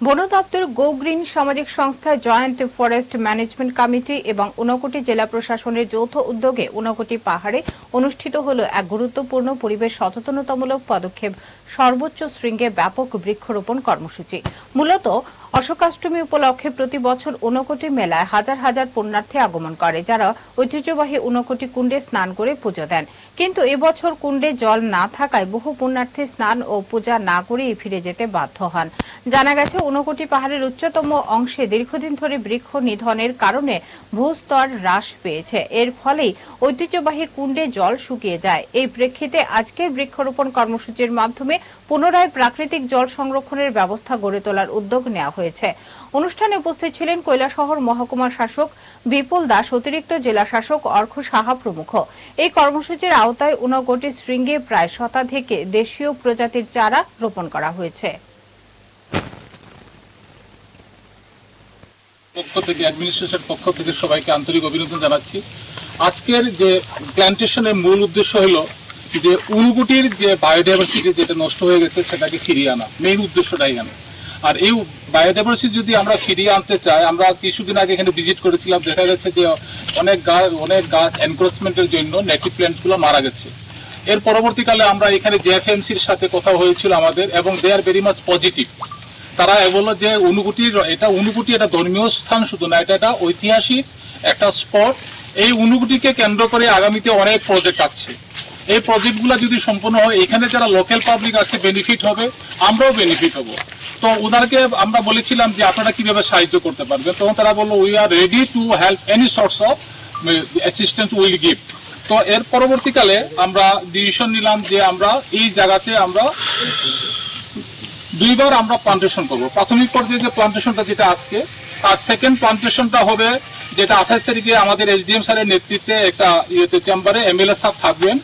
বন দপ্তর go green সামাজিক সংস্থা জয়েন্ট ফরেস্ট ম্যানেজমেন্ট কমিটি এবং ঊনকোটি জেলা প্রশাসনের যৌথ উদ্যোগে ঊনকোটি পাহাড়ে অনুষ্ঠিত হল এক গুরুত্বপূর্ণ পরিবেশ সচেতনতামূলক পদক্ষেপ। সর্বোচ্চ শৃঙ্গে ব্যাপক বৃক্ষরোপণ কর্মসূচি। মূলত অশোকাষ্টমী উপলক্ষে প্রতি বছর ঊনকোটি মেলায় হাজার হাজার পুণ্যার্থী আগমন করে, যারা ঐতিহ্যবাহী ঊনকোটি কুণ্ডে স্নান করে পুজো দেন। কিন্তু এবছর কুণ্ডে জল না থাকায় বহু পুণ্যার্থী স্নান ও পূজা না করেই ফিরে যেতে বাধ্য হন। জানা গেছে, ঊনকোটি পাহাড়ের উচ্চতম অংশে দীর্ঘদিন ধরে বৃক্ষ নিধনের কারণে ভূস্তর হ্রাস পেয়েছে। এর ফলেই ঐতিহ্যবাহী কুণ্ডে জল শুকিয়ে যায়। এই প্রেক্ষিতে আজকের বৃক্ষরোপণ কর্মসূচির মাধ্যমে পুনরায় প্রাকৃতিক জল সংরক্ষণের ব্যবস্থা গড়ে তোলার উদ্যোগ নেওয়া হয়েছে। অনুষ্ঠানে উপস্থিত ছিলেন কৈলাসহর মহকুমা শাসক বিপুল দাস, অতিরিক্ত জেলা শাসক অর্ঘ সাহা প্রমুখ। এই কর্মসূচির আওতায় ঊনকোটি শৃঙ্গে প্রায় শতাধিক দেশীয় প্রজাতির চারা রোপণ করা হয়েছে। পক্ষ থেকে অ্যাডমিনিস্ট্রেশন পক্ষ থেকে সবাইকে আন্তরিক অভিনন্দন জানাচ্ছি। আজকের যে প্ল্যান্টেশনের মূল উদ্দেশ্য হলো যে উনকুটির যে বায়োডাইভার্সিটি যেটা নষ্ট হয়ে গেছে, সেটাকে ফিরিয়ে আনা। মেইন উদ্দেশ্যটাই এখানে। আর এই বায়োডাইভার্সিটি যদি আমরা ফিরিয়ে আনতে চাই, আমরা কিছুদিন আগে এখানে ভিজিট করেছিলাম, দেখা যাচ্ছে যে অনেক গাছ অনেক গাছ এনক্রোচমেন্টের জন্য নেটিভ প্ল্যান্টগুলো মারা গেছে। এর পরবর্তীকালে আমরা এখানে জেএফএমসির সাথে কথা হয়েছিল আমাদের এবং they are very much positive তারা বলল যে অনুকুটির এটা অনুকুটি এটা ধর্মীয় স্থান শুধু না, এটা একটা ঐতিহাসিক একটা স্পট এই অনুকুটিকে কেন্দ্র করে আগামীতে অনেক প্রজেক্ট আছে এই প্রজেক্টগুলো যদি সম্পূর্ণ হয়, এখানে যারা লোকাল পাবলিক আছে বেনিফিট হবে, আমরাও বেনিফিট হব। তো ওনাকে আমরা বলেছিলাম যে আপনারা কীভাবে সাহায্য করতে পারবেন। তখন তারা বলল we are ready to help any source of assistant will give তো এর পরবর্তীকালে আমরা ডিসিশন নিলাম যে আমরা এই জায়গাতে আমরা দুইবার আমরা প্লান্টেশন করব। প্রাথমিক পর্যায়ে যে প্লান্টেশনটা যেটা আজকে আর সেকেন্ড প্লান্টেশনটা হবে যেটা আঠাশ তারিখে আমাদের এসডিএম স্যারের নেতৃত্বে একটা ইয়েতে চেম্বারে এমএলএ সাহেব থাকবেন।